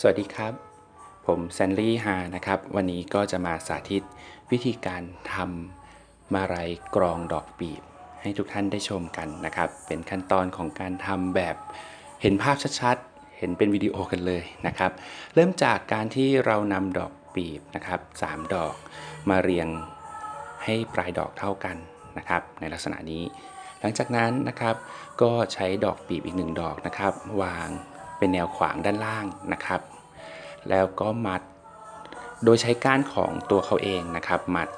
สวัสดีครับ ผมแซนลี่ฮานะครับ วันนี้ก็จะมาสาธิตวิธีการทำมาลัยกรองดอกปีบ ให้ทุกท่านได้ชมกันนะครับ เป็นขั้นตอนของการทำแบบเห็นภาพชัดๆ เห็นเป็นวิดีโอกันเลยนะครับ เริ่มจากการที่เรานำดอกปีบนะครับสามดอกมาเรียงให้ปลายดอกเท่ากันนะครับ ในลักษณะนี้ หลังจากนั้นนะครับก็ใช้ดอกปีบอีกหนึ่งดอกนะครับ วาง เป็นแนวขวางด้านล่างนะครับ แล้วก็มัดโดยใช้ก้านของตัวเขาเองนะครับ มัด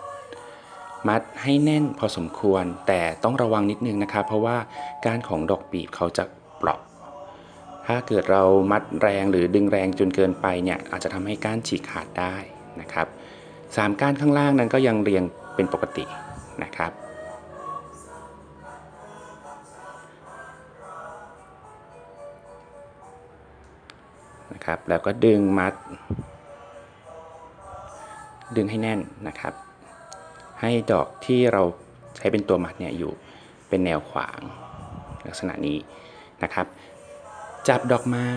มัดให้แน่นพอสมควร แต่ต้องระวังนิดนึงนะครับ เพราะว่าก้านของดอกปีบเขาจะเปราะถ้าเกิดเรามัดแรงหรือดึงแรงจนเกินไปเนี่ยอาจจะทำให้ก้านฉีกขาดได้นะครับสามก้านข้างล่างนั้นก็ยังเรียงเป็นปกตินะครับ นะครับ แล้วก็ดึงมัด ดึงให้แน่นนะครับ ให้ดอกที่เราใช้เป็นตัวมัดเนี่ยอยู่เป็นแนวขวางลักษณะนี้นะครับ จับดอกไม้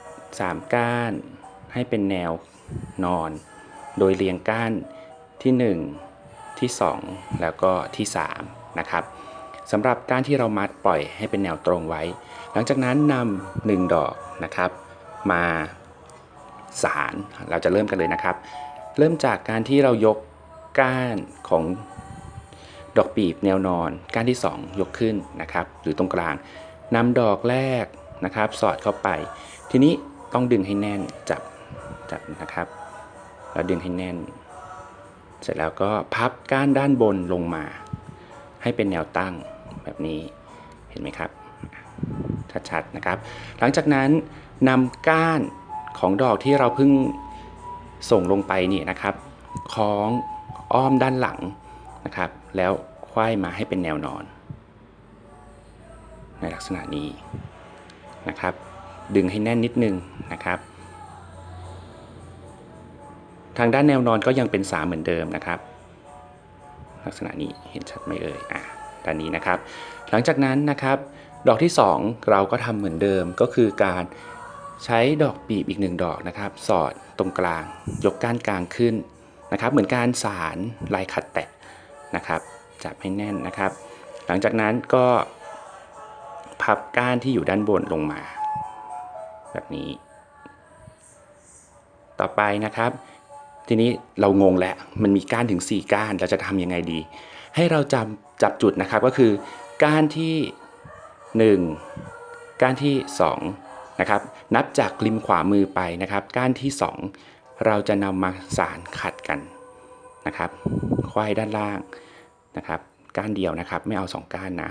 3 ก้าน ให้เป็นแนวนอน โดยเรียงก้านที่ 1 ที่ 2 แล้วก็ที่3นะครับสำหรับก้านที่เรามัดปล่อยให้เป็นแนวตรงไว้ หลังจากนั้นนำหนึ่งดอกนะครับ มาสารเราจะเริ่มกันเลยนะครับ เริ่มจากการที่เรายกก้านของดอกปีบแนวนอน ก้านที่ 2 ยกขึ้นนะครับ หรือตรงกลางนำดอกแรกนะครับ สอดเข้าไป ทีนี้ต้องดึงให้แน่นจับจับนะครับแล้วดึงให้แน่น เสร็จแล้วก็พับก้านด้านบนลงมา ให้เป็นแนวตั้งแบบนี้เห็นไหมครับชัดๆนะครับ หลังจากนั้น นำก้านของดอกที่เราเพิ่งส่งลงไปนี่นะครับคล้องอ้อมด้านหลังนะครับ แล้วคว้ายมาให้เป็นแนวนอน ในลักษณะนี้นะครับ ดึงให้แน่นนิดนึงนะครับ ทางด้านแนวนอนก็ยังเป็นสามเหมือนเดิมนะครับ ลักษณะนี้เห็นชัดไหมเอ่ยอะด้านนี้นะครับ หลังจากนั้นนะครับ ดอกที่ 2 เราก็ทำเหมือนเดิมก็คือการ ใช้ดอกปีบอีกหนึ่งดอกนะครับ สอดตรงกลาง ยกก้านกลางขึ้นนะครับ เหมือนการสารลายขัดแตะนะครับ จับให้แน่นนะครับ หลังจากนั้นก็พับก้านที่อยู่ด้านบนลงมา แบบนี้ ต่อไปนะครับ ทีนี้เรางงแล้ว มันมีก้านถึง 4 ก้าน เราจะทำยังไงดี ให้เราจำจับจุดนะครับก็คือ ก้านที่ 1 ก้านที่ 2 นะครับ นับจากริมขวามือไปนะครับ ก้านที่ 2 เราจะนำมาสารขัดกันนะครับควายด้านล่างนะครับ ก้านเดียวนะครับ ไม่เอา 2 ก้านนะ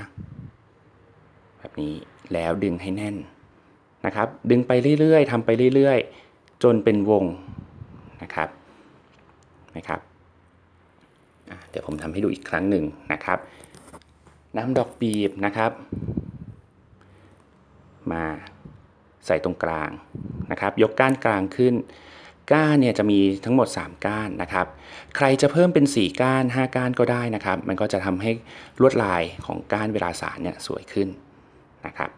แบบนี้แล้วดึงให้แน่นนะครับ ดึงไปเรื่อยๆทำไปเรื่อยๆ จนเป็นวงนะครับนะครับเดี๋ยวผมทำให้ดูอีกครั้งหนึ่งนะครับ น้ำดอกปีบนะครับ มา ใส่ตรงกลางนะครับ ยกก้านกลางขึ้น ก้านเนี่ยจะมีทั้งหมด 3 ก้านนะครับ ใครจะเพิ่มเป็น 4 ก้าน 5 ก้านก็ได้นะครับ มันก็จะทำให้ลวดลายของก้านเวลาสารเนี่ยสวยขึ้นนะครับ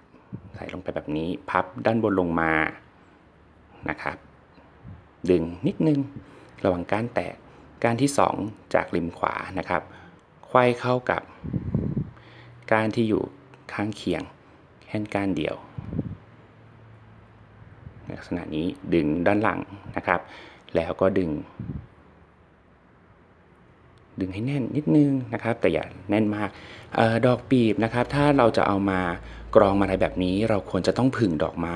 ใส่ลงไปแบบนี้พับด้านบนลงมานะครับ ดึงนิดนึงระวังก้านแตก ก้านที่ 2 จากริมขวานะครับไขว้เข้ากับก้านที่อยู่ข้างเคียงแค่ก้านเดียว ลักษณะนี้ดึงด้านหลังนะครับ แล้วก็ดึง ดึงให้แน่นนิดนึงนะครับ แต่อย่าแน่นมากออดอกปีบนะครับ ถ้าเราจะเอามากรองมาอะไรแบบนี้ เราควรจะต้องผึ่งดอกไม้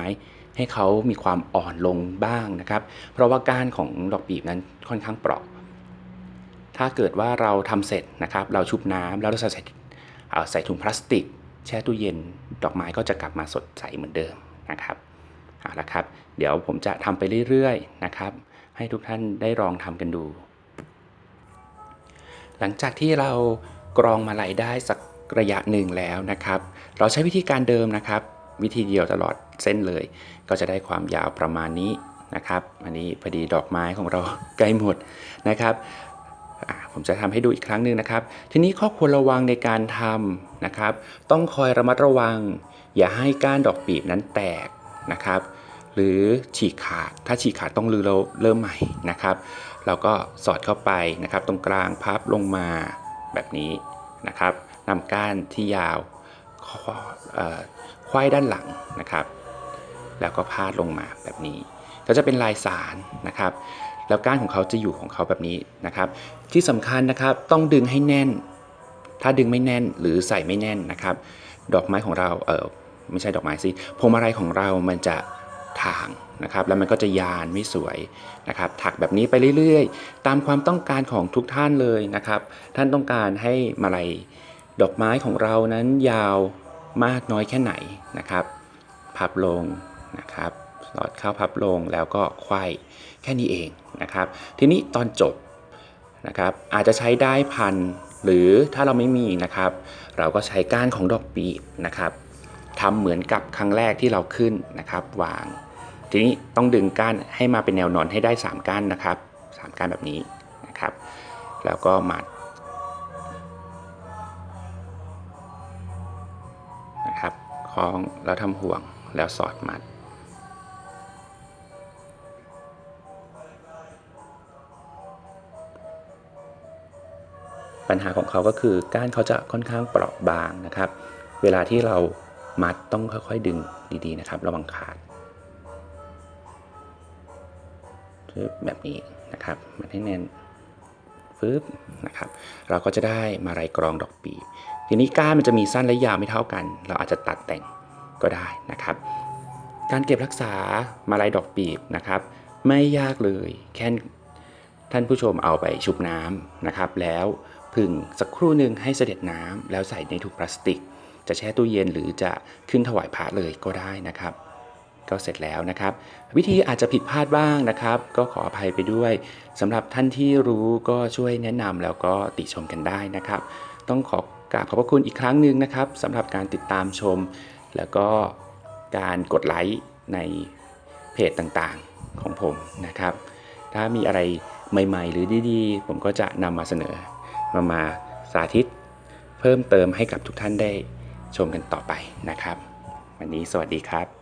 ให้เขามีความอ่อนลงบ้างนะครับ เพราะว่าก้านของดอกปีบนั้นค่อนข้างเปราะ ถ้าเกิดว่าเราทำเสร็จนะครับ เราชุบน้ำแล้วเราใส่เอาใส่ถุงพลาสติก แช่ตู้เย็น ดอกไม้ก็จะกลับมาสดใสเหมือนเดิมนะครับ เอาละครับ เดี๋ยวผมจะทำไปเรื่อยๆนะครับ ให้ทุกท่านได้ลองทำกันดู หลังจากที่เรากรองมาลัยได้สักระยะหนึ่งแล้วนะครับ เราใช้วิธีการเดิมนะครับ วิธีเดียวตลอดเส้นเลย ก็จะได้ความยาวประมาณนี้นะครับ อันนี้พอดีดอกไม้ของเราใกล้หมดนะครับผมจะทำให้ดูอีกครั้งหนึ่งนะครับ ทีนี้ข้อควรระวังในการทำนะครับ ต้องคอยระมัดระวัง อย่าให้ก้านดอกปีบนั้นแตก นะครับ หรือฉีกขาด ถ้าฉีกขาดต้องรื้อแล้วเริ่มใหม่นะครับ เราก็สอดเข้าไปนะครับ ตรงกลางพับลงมาแบบนี้นะครับนำก้านที่ยาวควายด้านหลังนะครับ แล้วก็พาดลงมาแบบนี้ ก็จะเป็นลายสารนะครับ แล้วก้านของเขาจะอยู่ของเขาแบบนี้นะครับ ที่สำคัญนะครับต้องดึงให้แน่น ถ้าดึงไม่แน่นหรือใส่ไม่แน่นนะครับ ดอกไม้ของเราเออ ไม่ใช่ดอกไม้สิพวงมาลัยของเรามันจะทางนะครับแล้วมันก็จะยานไม่สวยนะครับถักแบบนี้ไปเรื่อยๆ ตามความต้องการของทุกท่านเลยนะครับ ท่านต้องการให้มาลัยดอกไม้ของเรานั้นยาวมากน้อยแค่ไหนนะครับพับลงนะครับสอดเข้าพับลงแล้วก็ไขว้แค่นี้เองนะครับ ทีนี้ตอนจบนะครับอาจจะใช้ได้พันหรือถ้าเราไม่มีนะครับ เราก็ใช้ก้านของดอกปีบนะครับ ทำเหมือนกับครั้งแรกที่เราขึ้นนะครับวาง ทีนี้ต้องดึงก้านให้มาเป็นแนวนอนให้ได้ 3ก้านนะครับ 3ก้านแบบนี้นะครับ แล้วก็มัดนะครับคล้องแล้วทำห่วงแล้วสอดมัดปัญหาของเขาก็คือก้านเขาจะค่อนข้างเปราะบางนะครับ เวลาที่เรา มัดต้องค่อยๆดึงดีๆนะครับ ระวังขาดแบบนี้นะครับมัดให้แน่นฟึบนะครับ เราก็จะได้มาลายกรองดอกปีบทีนี้ก้านมันจะมีสั้นและยาวไม่เท่ากัน เราอาจจะตัดแต่งก็ได้นะครับ การเก็บรักษามาลายดอกปีบนะครับ ไม่ยากเลยแค่ท่านผู้ชมเอาไปชุบน้ำนะครับ แล้วพึ่งสักครู่หนึ่งให้เสด็จน้ำแล้วใส่ในถุงพลาสติก จะแช่ตู้เย็นหรือจะขึ้นถวายพระเลยก็ได้นะครับ ก็เสร็จแล้วนะครับ วิธีอาจจะผิดพลาดบ้างนะครับ ก็ขออภัยไปด้วยสำหรับท่านที่รู้ก็ช่วยแนะนำแล้วก็ติชมกันได้นะครับ ต้องขอกราบขอบพระคุณอีกครั้งหนึ่งนะครับสำหรับการติดตามชม แล้วก็การกดไลค์ในเพจต่างๆของผมนะครับ ถ้ามีอะไรใหม่ๆ หรือดีๆ ผมก็จะนำมาเสนอ มามาสาธิต เพิ่มเติมให้กับทุกท่านได้ ชมกันต่อไปนะครับ วันนี้สวัสดีครับ